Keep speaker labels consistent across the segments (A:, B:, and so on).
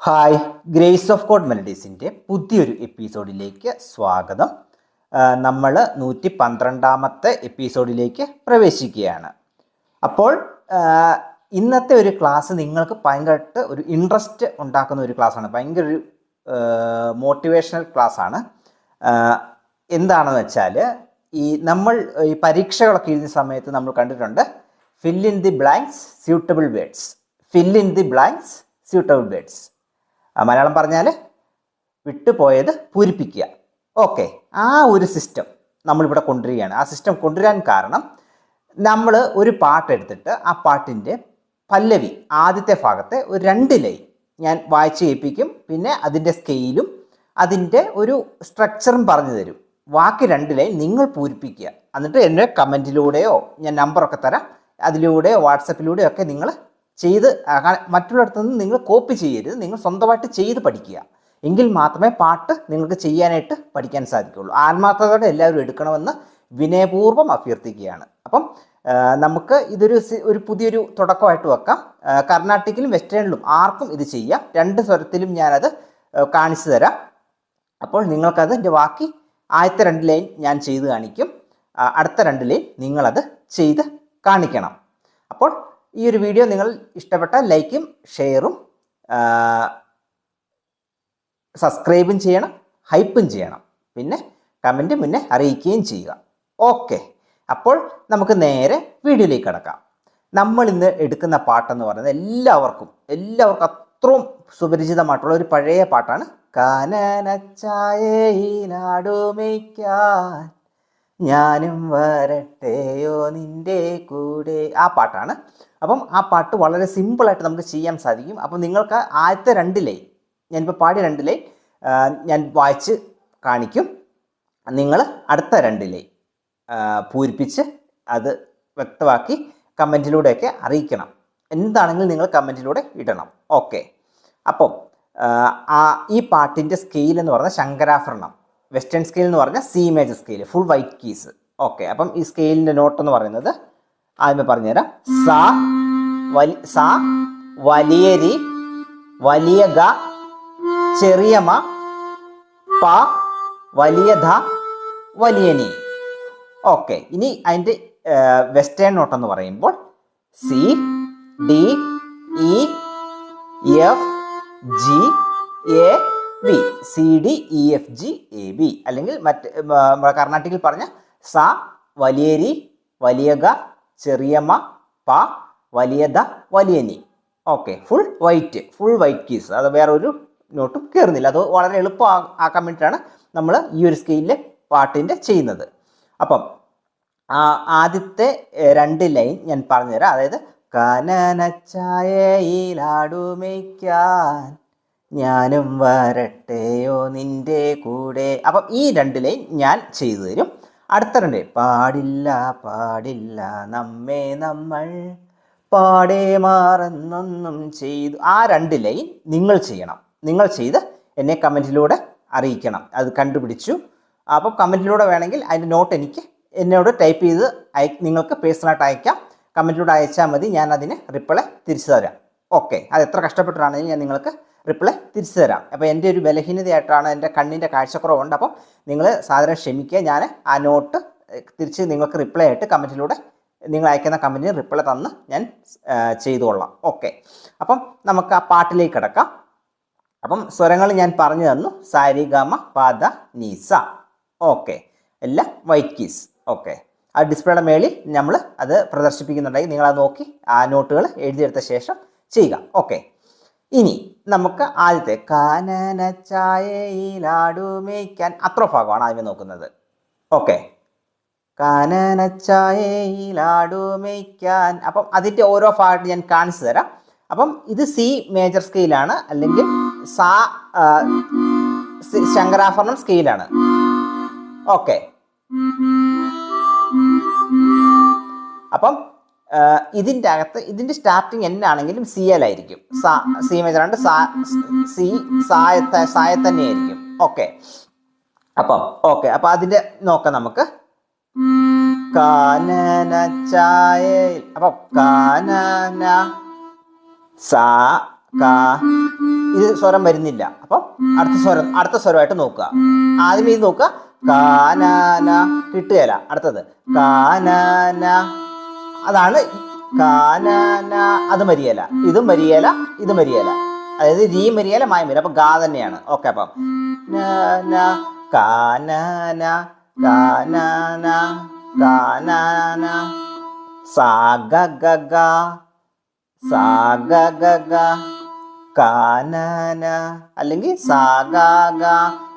A: Hi Grace of God മെലഡീസിന്റെ പുതിയൊരു എപ്പിസോഡിലേക്ക് സ്വാഗതം. നമ്മൾ നൂറ്റി പന്ത്രണ്ടാമത്തെ എപ്പിസോഡിലേക്ക് പ്രവേശിക്കുകയാണ്. അപ്പോൾ ഇന്നത്തെ ഒരു ക്ലാസ് നിങ്ങൾക്ക് ഭയങ്കരമായിട്ട് ഒരു ഇൻട്രസ്റ്റ് ഉണ്ടാക്കുന്ന ഒരു ക്ലാസ്സാണ് ഭയങ്കര ഒരു മോട്ടിവേഷണൽ ക്ലാസ്സാണ് എന്താണെന്ന് വെച്ചാൽ ഈ നമ്മൾ ഈ പരീക്ഷകളൊക്കെ എഴുതുന്ന സമയത്ത് നമ്മൾ കണ്ടിട്ടുണ്ട് fill in the blanks suitable words fill in the blanks suitable words Malayalam പറഞ്ഞാൽ വിട്ടുപോയത് പൂരിപ്പിക്കുക. ഓക്കെ ആ ഒരു സിസ്റ്റം നമ്മളിവിടെ കൊണ്ടുവരികയാണ്. ആ സിസ്റ്റം കൊണ്ടുവരാൻ കാരണം നമ്മൾ ഒരു പാട്ടെടുത്തിട്ട് ആ പാട്ടിന്റെ പല്ലവി ആദ്യത്തെ ഭാഗത്തെ ഒരു രണ്ട് ലൈൻ ഞാൻ വായിച്ച് കേൾപ്പിക്കും. പിന്നെ അതിന്റെ സ്കെയിലും അതിന്റെ ഒരു സ്ട്രക്ചറും പറഞ്ഞു തരും. ബാക്കി രണ്ട് ലൈൻ നിങ്ങൾ പൂരിപ്പിക്കുക. എന്നിട്ട് എന്റെ കമന്റിലൂടെയോ ഞാൻ നമ്പറൊക്കെ തരാം. അതിലൂടെയോ വാട്സപ്പിലൂടെയോ ഒക്കെ നിങ്ങൾ ചെയ്ത് മറ്റുള്ളിടത്തു നിന്ന് നിങ്ങൾ കോപ്പി ചെയ്യരുത്. നിങ്ങൾ സ്വന്തമായിട്ട് ചെയ്ത് പഠിക്കുക. എങ്കിൽ മാത്രമേ പാട്ട് നിങ്ങൾക്ക് ചെയ്യാനായിട്ട് പഠിക്കാൻ സാധിക്കുള്ളൂ ആത്മാർത്ഥതയോടെ എല്ലാവരും എടുക്കണമെന്ന് വിനയപൂർവം അഭ്യർത്ഥിക്കുകയാണ്. അപ്പം നമുക്ക് ഇതൊരു ഒരു പുതിയൊരു തുടക്കമായിട്ട് വെക്കാം. കർണാട്ടിക്കിലും വെസ്റ്റേണിലും ആർക്കും ഇത് ചെയ്യാം. രണ്ട് സ്വരത്തിലും ഞാനത് കാണിച്ചു തരാം. അപ്പോൾ നിങ്ങൾക്കത് എന്റെ ബാക്കി ആദ്യത്തെ രണ്ട് ലൈൻ ഞാൻ ചെയ്ത് കാണിക്കും. അടുത്ത രണ്ട് ലൈൻ നിങ്ങളത് ചെയ്ത് കാണിക്കണം. അപ്പോൾ ഈ ഒരു വീഡിയോ നിങ്ങൾ ഇഷ്ടപ്പെട്ട ലൈക്കും ഷെയറും സബ്സ്ക്രൈബും ചെയ്യണം ഹൈപ്പും ചെയ്യണം. പിന്നെ കമന്റ് മുന്നേ അറിയിക്കുകയും ചെയ്യുക. ഓക്കെ അപ്പോൾ നമുക്ക് നേരെ വീഡിയോയിലേക്ക് കിടക്കാം. നമ്മൾ ഇന്ന് എടുക്കുന്ന പാട്ടെന്ന് പറയുന്നത് എല്ലാവർക്കും എല്ലാവർക്കും അത്രയും സുപരിചിതമായിട്ടുള്ള ഒരു പഴയ പാട്ടാണ്. കാനനച്ചായയിലാടുമയ്ക്കാൻ ഞാനും വരട്ടെയോ നിന്റെ കൂടെ. ആ പാട്ടാണ്. അപ്പം ആ പാട്ട് വളരെ സിമ്പിളായിട്ട് നമുക്ക് ചെയ്യാൻ സാധിക്കും. അപ്പം നിങ്ങൾക്ക് ആദ്യത്തെ രണ്ട് ലൈൻ ഞാനിപ്പോൾ പാടിയ രണ്ട് ലൈൻ ഞാൻ വായിച്ച് കാണിക്കും. നിങ്ങൾ അടുത്ത രണ്ട് ലൈൻ പൂരിപ്പിച്ച് അത് വ്യക്തമാക്കി കമന്റിലൂടെയൊക്കെ അറിയിക്കണം. എന്താണെങ്കിലും നിങ്ങൾ കമന്റിലൂടെ ഇടണം. ഓക്കെ. അപ്പം ഈ പാട്ടിന്റെ സ്കെയിൽ എന്ന് പറഞ്ഞാൽ ശങ്കരാഭരണം. വെസ്റ്റേൺ സ്കെയിൽ എന്ന് പറഞ്ഞാൽ C major scale full white keys okay അപ്പം ഈ സ്കെയിലിന്റെ നോട്ട് എന്ന് പറയുന്നത് ആദ്യമേ പറഞ്ഞുതരാം. സ വലി സ വലിയ രി വലിയ ഗ ചെറിയ മ പ വലിയ ധ വലിയ നി. ഓക്കെ ഇനി അതിന്റെ വെസ്റ്റേൺ നോട്ട് എന്ന് പറയുമ്പോൾ C D E F G A B C D E F G A B അല്ലെങ്കിൽ മറ്റ് കർണാട്ടിക്കിൽ പറഞ്ഞ സ വലിയരി വലിയ ഗ ചെറിയ മ പ വലിയ ദ വലിയ നി okay full white full white keys അത് വേറെ ഒരു നോട്ടും കയറുന്നില്ല അത് വളരെ എളുപ്പം ആക്കാൻ വേണ്ടിയിട്ടാണ് നമ്മൾ ഈ ഒരു സ്കെയിലിലെ പാട്ടിന്റെ ചെയ്യുന്നത്. അപ്പം ആദ്യത്തെ രണ്ട് ലൈൻ ഞാൻ പറഞ്ഞുതരാം. അതായത് കനനച്ചായയിലാടുമയ്ക്കാൻ ഞാനും വരട്ടെയോ നിന്റെ കൂടെ. അപ്പം ഈ രണ്ട് ലൈൻ ഞാൻ ചെയ്തു തരും. അടുത്ത രണ്ട് പാടില്ല പാടില്ല നമ്മെ നമ്മൾ പാടെ മാറുന്നൊന്നും ചെയ്തു. ആ രണ്ട് ലൈൻ നിങ്ങൾ ചെയ്യണം. നിങ്ങൾ ചെയ്ത് എന്നെ കമന്റിലൂടെ അറിയിക്കണം. അത് കണ്ടുപിടിച്ചു. അപ്പോൾ കമന്റിലൂടെ വേണമെങ്കിൽ അതിന്റെ നോട്ട് എനിക്ക് എന്നോട് ടൈപ്പ് ചെയ്ത് അയ നിങ്ങൾക്ക് പേഴ്സണലായിട്ട് അയക്കാം. കമന്റിലൂടെ അയച്ചാൽ മതി. ഞാൻ അതിന് റിപ്ലൈ തിരിച്ചു തരാം. ഓക്കെ. അത് എത്ര കഷ്ടപ്പെട്ടിട്ടാണെങ്കിലും ഞാൻ നിങ്ങൾക്ക് റിപ്ലൈ തിരിച്ചു തരാം അപ്പോൾ എന്റെ ഒരു ബലഹീനതയായിട്ടാണ് എന്റെ കണ്ണിന്റെ കാഴ്ചക്കുറവുണ്ട്. അപ്പോൾ നിങ്ങൾ സാധാരണ ക്ഷമിക്കുക. ഞാൻ ആ നോട്ട് തിരിച്ച് നിങ്ങൾക്ക് റിപ്ലൈ ആയിട്ട് കമന്റിലൂടെ നിങ്ങൾ അയക്കുന്ന കമന്റിന് റിപ്ലൈ തന്ന് ഞാൻ ചെയ്തുകൊള്ളാം. ഓക്കെ. അപ്പം നമുക്ക് ആ പാട്ടിലേക്ക് കിടക്കാം. അപ്പം സ്വരങ്ങൾ ഞാൻ പറഞ്ഞു തന്നു. സാരി ഗമ പാദ നീസ. ഓക്കെ. എല്ലാം വൈറ്റ് കീസ്. ഓക്കെ. ആ ഡിസ്പ്ലേയുടെ മേളിൽ നമ്മൾ അത് പ്രദർശിപ്പിക്കുന്നുണ്ടെങ്കിൽ നിങ്ങൾ അത് നോക്കി ആ നോട്ടുകൾ എഴുതിയെടുത്ത ശേഷം ചെയ്യുക. ഓക്കെ. ഇനി നമുക്ക് ആദ്യത്തെ കാനന ചായയിലാടുമേക്കാൻ അത്ര ഭാഗമാണ് ആദ്യമേ നോക്കുന്നത്. ഓക്കെ കാനനച്ചായയിലാടുമയ്ക്കാൻ അപ്പം അതിന്റെ ഓരോ ഭാഗത്ത് ഞാൻ കാണിച്ചു തരാം. അപ്പം ഇത് സി മേജർ സ്കെയിലാണ് അല്ലെങ്കിൽ സാ ശങ്കരാഭരണം സ്കെയിലാണ് ഓക്കെ അപ്പം ഇതിന്റെ അകത്ത് ഇതിന്റെ സ്റ്റാർട്ടിങ് എന്നാണെങ്കിലും സി എൽ ആയിരിക്കും. സാ മേജർ സാ സി സായത്ത സായ തന്നെയായിരിക്കും ഓക്കെ അപ്പം ഓക്കെ അപ്പം അതിന്റെ നോക്കാം നമുക്ക്. കാനന ചായ അപ്പം കാനന സാ കാ ഇത് സ്വരം വരുന്നില്ല. അപ്പം അടുത്ത സ്വരം അടുത്ത സ്വരമായിട്ട് നോക്കുക. ആദ്യം ഇത് നോക്കുക. കാനാന കിട്ടുകയല്ല. അടുത്തത്. കാനാന അതാണ് കാനാന. അത് മരിയല. ഇതും മരിയല ഇത് മരിയല. അതായത് രീ മരിയല മായ മരിയ അപ്പൊ ഗാ തന്നെയാണ്. ഓക്കെ അപ്പം കാനന കാനന കാനാന കാനാന കാനാന. സാ ഗ ഗ ഗ സാ ഗ ഗ ഗ കാനന. അല്ലെങ്കിൽ സാ ഗ ഗ.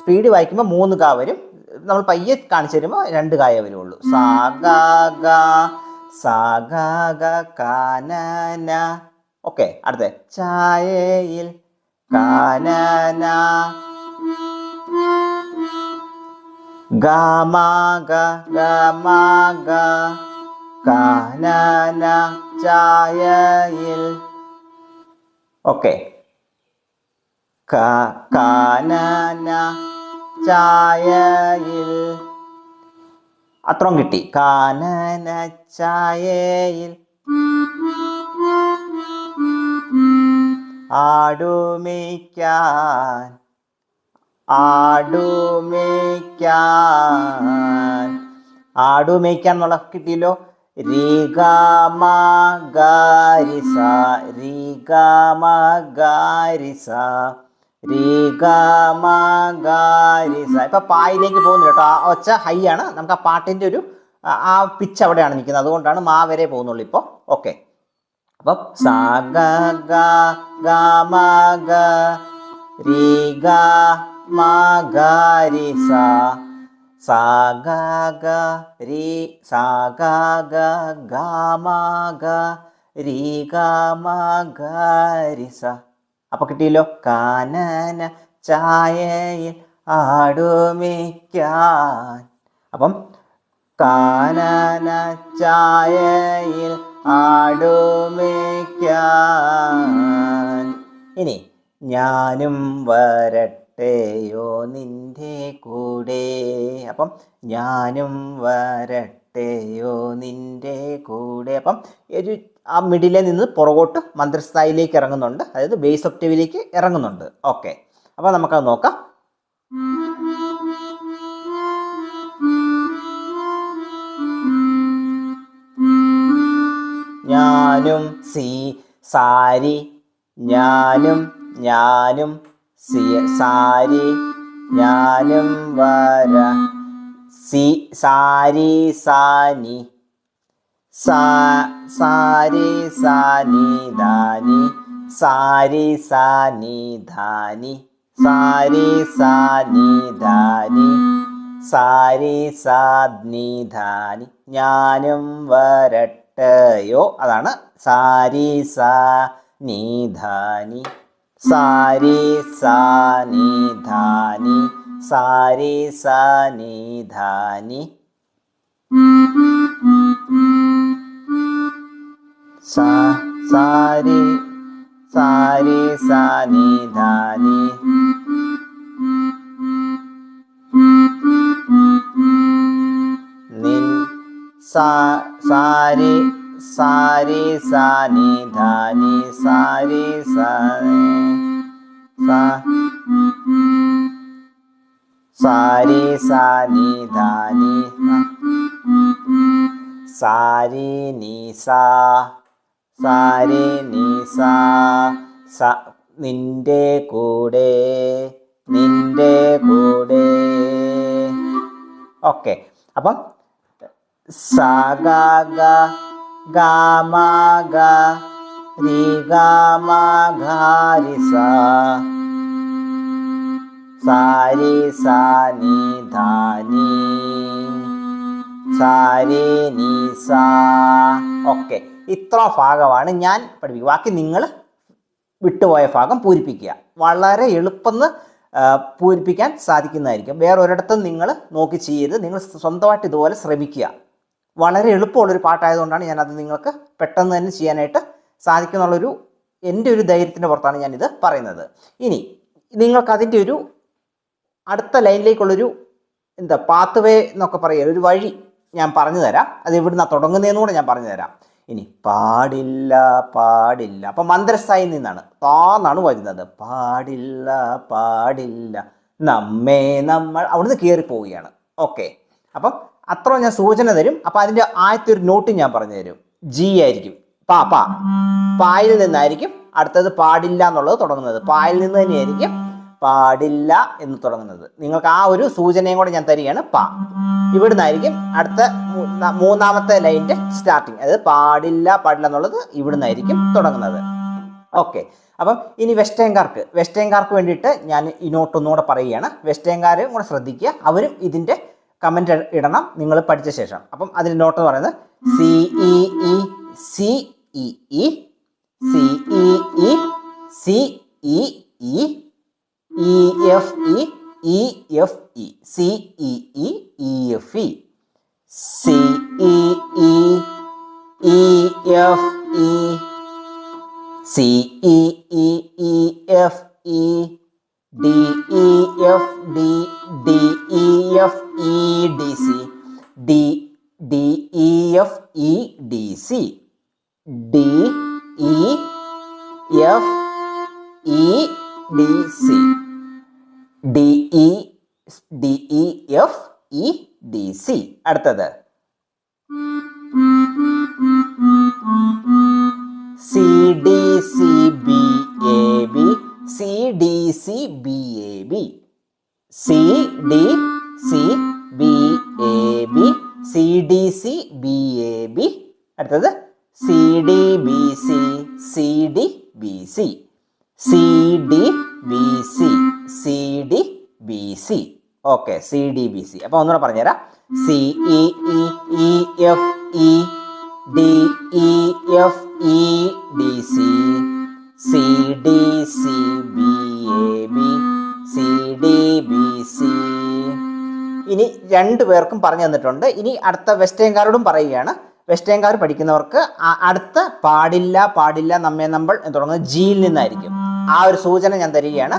A: സ്പീഡ് വായിക്കുമ്പോൾ മൂന്ന് കാ വരും. നമ്മൾ പയ്യെ കാണിച്ചു തരുമ്പോൾ രണ്ട് കായ വരുള്ളൂ. സാ ഗ ഗ സാ ഗ ഗ കാനന ഓക്കെ അടുത്ത. ചായയിൽ കാനന. ഗമാഗ ഗമാഗ കാനന ചായയിൽ. ഓക്കെ. കാനന ചായയിൽ. അത്രയും കിട്ടി. കാനന ചായയിൽ ആടുമേക്കാൻ ആടുമേക്കാൻ എന്നുള്ള കിട്ടിയല്ലോ. രീഗാമ ഗാരിസ രീഗാമ ഇപ്പൊ പായിലേക്ക് പോകുന്നില്ല കേട്ടോ. ആ ഒച്ച ഹൈ ആണ്. നമുക്ക് ആ പാട്ടിന്റെ ഒരു ആ- പിച്ച് അവിടെയാണ് നിൽക്കുന്നത്. അതുകൊണ്ടാണ് മാ വരെ പോകുന്നുള്ളൂ ഇപ്പോൾ ഓക്കെ അപ്പം സാ ഗ ഗ ഗ മ ഗ ഗ മ ഗ ഗ ഗ സ. അപ്പൊ കിട്ടിയല്ലോ. കാനന ചായയിൽ ആടുമിക്കാൻ. അപ്പം കാനന ചായയിൽ ആടുമിക്കാൻ. ഇനി ഞാനും വരട്ടെയോ നിന്റെ കൂടെ. അപ്പം ഞാനും വരട്ടെയോ നിന്റെ കൂടെ. അപ്പം ഒരു ആ മിഡിലെ നിന്ന് പുറകോട്ട് മന്ത്രിസ്ഥായിലേക്ക് ഇറങ്ങുന്നുണ്ട്. അതായത് ബേസ് ഒക്ടേവിലേക്ക് ഇറങ്ങുന്നുണ്ട്. ഓക്കെ നമുക്ക് നമുക്കത് നോക്കാം. ഞാനും സി സാരി. ഞാനും ഞാനും സി സാരി. ഞാനും വര. സി സാരി സാനി. സാരി സാനി ധാനി സാരി സാനി ധാനി സാരി സാനി ധാനി സാരി സാദ്നി ധാനി ഞാനും വരട്ടയോ? അതാണ്. സാരി സാ നിധാനി സാരി സാനി ധാനി സാരി സാനി നിധാനി സാരി സാരി സാനി ധാനി നിൻ സാരി സാരി സാനി ധാനി സാരി സാ സാ സാരി സാനി ധാനി സാരി നീ സാ. സാരി നിസാ സ നിന്റെ കൂടെ നിന്റെ കൂടെ. ഓക്കെ. അപ്പം സാഗ ഗാമാഗ രി ഗ മ ഗ രി സ. സാരി സാനി ധാനി സാരി നി സാ. ഓക്കെ. ഇത്ര ഭാഗമാണ് ഞാൻ പഠിപ്പിക്കുക. ബാക്കി നിങ്ങൾ വിട്ടുപോയ ഭാഗം പൂരിപ്പിക്കുക. വളരെ എളുപ്പമെന്ന് പൂരിപ്പിക്കാൻ സാധിക്കുന്നതായിരിക്കും. വേറെ ഒരിടത്തും നിങ്ങൾ നോക്കി ചെയ്യരുത്. നിങ്ങൾ സ്വന്തമായിട്ട് ഇതുപോലെ ശ്രമിക്കുക. വളരെ എളുപ്പമുള്ളൊരു പാട്ടായതുകൊണ്ടാണ് ഞാനത് നിങ്ങൾക്ക് പെട്ടെന്ന് തന്നെ ചെയ്യാനായിട്ട് സാധിക്കുന്നുള്ളൊരു എന്റെ ഒരു ധൈര്യത്തിന്റെ പുറത്താണ് ഞാനിത് പറയുന്നത്. ഇനി നിങ്ങൾക്കതിന്റെ ഒരു അടുത്ത ലൈനിലേക്കുള്ളൊരു എന്താ പാത്ത് വേ എന്നൊക്കെ പറയുക ഒരു വഴി ഞാൻ പറഞ്ഞു തരാം. അത് എവിടുന്നാണ് തുടങ്ങുന്നതെന്നുകൂടെ ഞാൻ പറഞ്ഞു തരാം. ഇനി പാടില്ല പാടില്ല. അപ്പം മന്ത്രസ്ഥായി നിന്നാണ്. താന്നാണ് വരുന്നത്. പാടില്ല പാടില്ല. നമ്മെ നമ്മൾ അവിടുന്ന് കയറി പോവുകയാണ്. ഓക്കെ. അപ്പം അത്ര ഞാൻ സൂചന തരും. അപ്പം അതിന്റെ ആദ്യത്തെ ഒരു നോട്ട് ഞാൻ പറഞ്ഞു തരും. ജി ആയിരിക്കും. പാ പാ. പായിൽ നിന്നായിരിക്കും അടുത്തത് പാടില്ല എന്നുള്ളത് തുടങ്ങുന്നത്. പായിൽ നിന്ന് തന്നെയായിരിക്കും പാടില്ല എന്ന് തുടങ്ങുന്നത്. നിങ്ങൾക്ക് ആ ഒരു സൂചനയും കൂടെ ഞാൻ തരികയാണ് പാ. ഇവിടുന്നായിരിക്കും അടുത്ത മൂന്നാമത്തെ ലൈന്റെ സ്റ്റാർട്ടിങ്. അതായത് പാടില്ല പാടില്ല എന്നുള്ളത് ഇവിടുന്നായിരിക്കും തുടങ്ങുന്നത്. ഓക്കെ. അപ്പം ഇനി വെസ്റ്റേൻകാർക്ക് വെസ്റ്റേൻകാർക്ക് വേണ്ടിയിട്ട് ഞാൻ ഈ പറയുകയാണ്. വെസ്റ്റേൻകാരും കൂടെ ശ്രദ്ധിക്കുക. അവരും ഇതിന്റെ കമന്റ് ഇടണം. നിങ്ങൾ പഠിച്ച ശേഷം. അപ്പം അതിൽ നോട്ട് എന്ന് പറയുന്നത് C E E C E E C E E C E E E F E E F E C E E E F E C E E E F E C E E E F E D E F D D E F E D C D D E F E D C D E F E D C D E D E F E D C അടുത്തത്. C D C B A B C D C B A B C D C B A B C D C B A B അടുത്തത്. C okay C D B C അപ്പോൾ ഒന്നുകൂടെ പറഞ്ഞുതരാം. C E E F E D E F E D C C D C B A B C D B C ഇനി രണ്ടു പേർക്കും പറഞ്ഞു തന്നിട്ടുണ്ട്. ഇനി അടുത്ത വെസ്റ്റേൻകാരോടും പറയുകയാണ്. വെസ്റ്റേൻകാർ പഠിക്കുന്നവർക്ക് അടുത്ത പാടില്ല പാടില്ല നമ്മെ നമ്മൾ തുടങ്ങുന്നത് ജിയിൽ നിന്നായിരിക്കും. ആ ഒരു സൂചന ഞാൻ തരികയാണ്.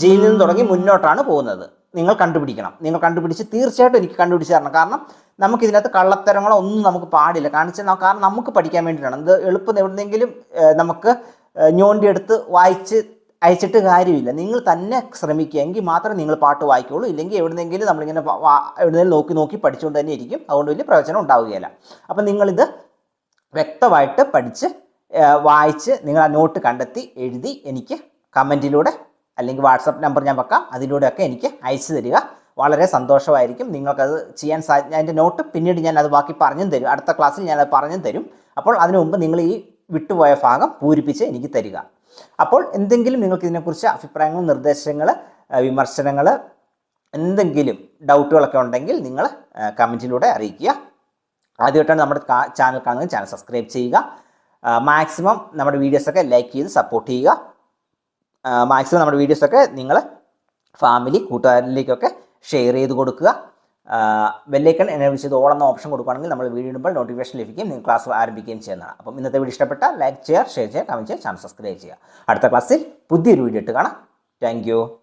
A: ജിയിൽ നിന്ന് തുടങ്ങി മുന്നോട്ടാണ് പോകുന്നത്. നിങ്ങൾ കണ്ടുപിടിക്കണം. നിങ്ങൾ കണ്ടുപിടിച്ച് തീർച്ചയായിട്ടും എനിക്ക് കണ്ടുപിടിച്ച് തരണം. കാരണം നമുക്ക് ഇതിനകത്ത് കള്ളത്തരങ്ങളോ ഒന്നും നമുക്ക് പാടില്ല. കാണിച്ചാൽ കാരണം നമുക്ക് പഠിക്കാൻ വേണ്ടിയിട്ടാണ്. ഇത് എളുപ്പം എവിടെന്നെങ്കിലും നമുക്ക് ഞോണ്ടി എടുത്ത് വായിച്ച് അയച്ചിട്ട് കാര്യമില്ല. നിങ്ങൾ തന്നെ ശ്രമിക്കുകയെങ്കിൽ മാത്രമേ നിങ്ങൾ പാട്ട് വായിക്കുള്ളൂ. ഇല്ലെങ്കിൽ എവിടുന്നെങ്കിലും നമ്മളിങ്ങനെ എവിടുന്നെങ്കിലും നോക്കി നോക്കി പഠിച്ചുകൊണ്ട് തന്നെ ഇരിക്കും. അതുകൊണ്ട് വലിയ പ്രയോജനം ഉണ്ടാവുകയില്ല. അപ്പം നിങ്ങളിത് വ്യക്തമായിട്ട് പഠിച്ച് വായിച്ച് നിങ്ങൾ ആ നോട്ട് കണ്ടെത്തി എഴുതി എനിക്ക് കമന്റിലൂടെ അല്ലെങ്കിൽ വാട്സപ്പ് നമ്പർ ഞാൻ വെക്കാം. അതിലൂടെയൊക്കെ എനിക്ക് അയച്ചു തരിക. വളരെ സന്തോഷമായിരിക്കും. നിങ്ങൾക്കത് ചെയ്യാൻ സാ അതിന്റെ നോട്ട് പിന്നീട് ഞാൻ അത് ബാക്കി പറഞ്ഞും തരും. അടുത്ത ക്ലാസ്സിൽ ഞാൻ അത് പറഞ്ഞും തരും. അപ്പോൾ അതിനു മുമ്പ് നിങ്ങൾ ഈ വിട്ടുപോയ ഭാഗം പൂരിപ്പിച്ച് എനിക്ക് തരിക. അപ്പോൾ എന്തെങ്കിലും നിങ്ങൾക്ക് ഇതിനെക്കുറിച്ച് അഭിപ്രായങ്ങൾ നിർദ്ദേശങ്ങൾ വിമർശനങ്ങൾ എന്തെങ്കിലും ഡൗട്ടുകളൊക്കെ ഉണ്ടെങ്കിൽ നിങ്ങൾ കമന്റിലൂടെ അറിയിക്കുക. ആദ്യമായിട്ടാണ് നമ്മുടെ ചാനൽ കാണുന്നത് ചാനൽ സബ്സ്ക്രൈബ് ചെയ്യുക. മാക്സിമം നമ്മുടെ വീഡിയോസൊക്കെ ലൈക്ക് ചെയ്ത് സപ്പോർട്ട് ചെയ്യുക. മാക്സിമം നമ്മുടെ വീഡിയോസൊക്കെ നിങ്ങൾ ഫാമിലി കൂട്ടുകാരിലേക്കൊക്കെ ഷെയർ ചെയ്ത് കൊടുക്കുക. ബെല്ലൈക്കൺ എന്നെ വിളിച്ചത് എന്ന ഓപ്ഷൻ കൊടുക്കുകയാണെങ്കിൽ നമ്മൾ വീഡിയോ ഇടുമ്പോൾ നോട്ടിഫിക്കേഷൻ ലഭിക്കുകയും നിങ്ങൾ ക്ലാസ് ആരംഭിക്കുകയും ചെയ്യുന്നതാണ്. അപ്പം ഇന്നത്തെ വീഡിയോ ഇഷ്ടപ്പെട്ട ലൈക്ക് ചെയ്യുക ഷെയർ ചെയ്യുക കമന്റ് ചെയ്യുക ചാനൽ സബ്സ്ക്രൈബ് ചെയ്യുക. അടുത്ത ക്ലാസ്സിൽ പുതിയൊരു വീഡിയോ ഇട്ട് കാണാം. താങ്ക്